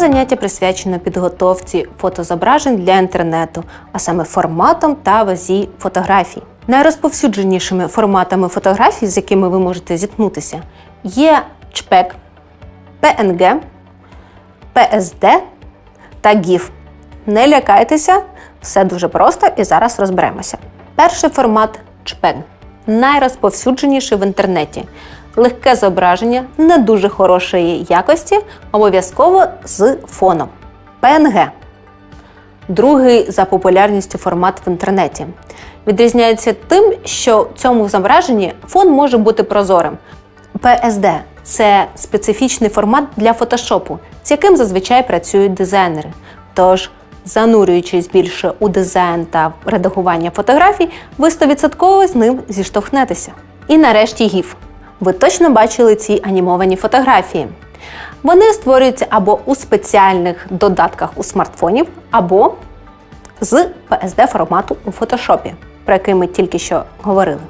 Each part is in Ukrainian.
заняття присвячено підготовці фотозображень для інтернету, а саме форматом та вазі фотографій. Найрозповсюдженішими форматами фотографій, з якими ви можете зіткнутися, є чпек, PNG, PSD та GIF. Не лякайтеся, все дуже просто і зараз розберемося. Перший формат чпек найрозповсюдженіший в інтернеті. Легке зображення не дуже хорошої якості, обов'язково з фоном. PNG другий за популярністю формат в інтернеті. Відрізняється тим, що в цьому зображенні фон може бути прозорим. PSD це специфічний формат для фотошопу, з яким зазвичай працюють дизайнери. Тож, занурюючись більше у дизайн та редагування фотографій, ви 100% з ним зіштовхнетеся. І нарешті GIF. Ви точно бачили ці анімовані фотографії. Вони створюються або у спеціальних додатках у смартфонів, або з PSD формату у фотошопі, про який ми тільки що говорили.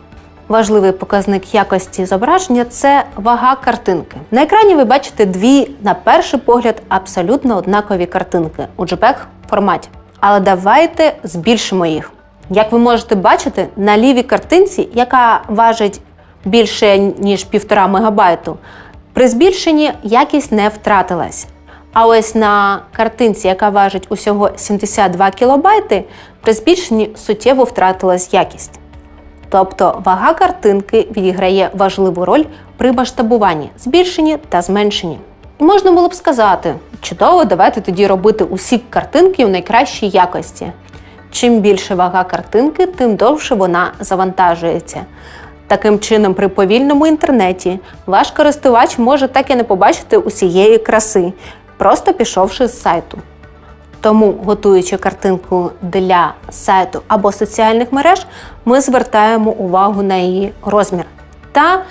Важливий показник якості зображення це вага картинки. На екрані ви бачите дві, на перший погляд, абсолютно однакові картинки у JPEG форматі. Але давайте збільшимо їх. Як ви можете бачити, на лівій картинці, яка важить більше ніж 1,5 мегабайту, при збільшенні якість не втратилась. А ось на картинці, яка важить усього 72 кілобайти, при збільшенні суттєво втратилась якість. Тобто вага картинки відіграє важливу роль при масштабуванні, збільшенні та зменшенні. І можна було б сказати, чудово, давайте тоді робити усі картинки у найкращій якості. Чим більше вага картинки, тим довше вона завантажується. Таким чином, при повільному інтернеті ваш користувач може так і не побачити усієї краси, просто пішовши з сайту. Тому, готуючи картинку для сайту або соціальних мереж, ми звертаємо увагу на її розмір та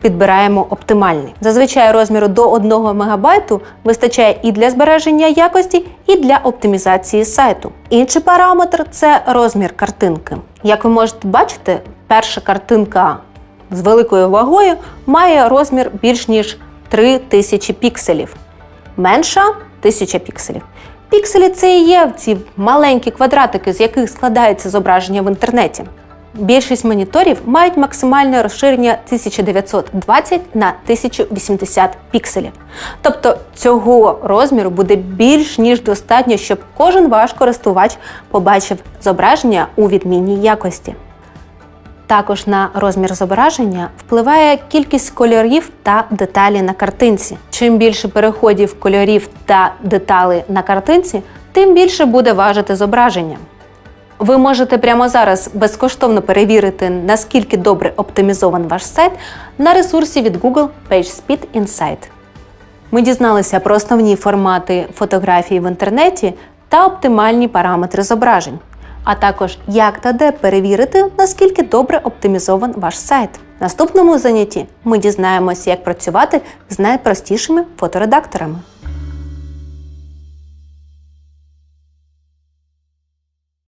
підбираємо оптимальний. Зазвичай розміру до 1 МБ вистачає і для збереження якості, і для оптимізації сайту. Інший параметр це розмір картинки. Як ви можете бачити, перша картинка з великою вагою має розмір більш ніж 3000 пікселів, менша 1000 пікселів. Пікселі це і є ці маленькі квадратики, з яких складається зображення в інтернеті. Більшість моніторів мають максимальне розширення 1920 на 1080 пікселів. Тобто цього розміру буде більш ніж достатньо, щоб кожен ваш користувач побачив зображення у відмінній якості. Також на розмір зображення впливає кількість кольорів та деталі на картинці. Чим більше переходів кольорів та деталей на картинці, тим більше буде важити зображення. Ви можете прямо зараз безкоштовно перевірити, наскільки добре оптимізований ваш сайт на ресурсі від Google PageSpeed Insight. Ми дізналися про основні формати фотографії в інтернеті та оптимальні параметри зображень, а також як та де перевірити, наскільки добре оптимізован ваш сайт. В наступному занятті ми дізнаємося, як працювати з найпростішими фоторедакторами.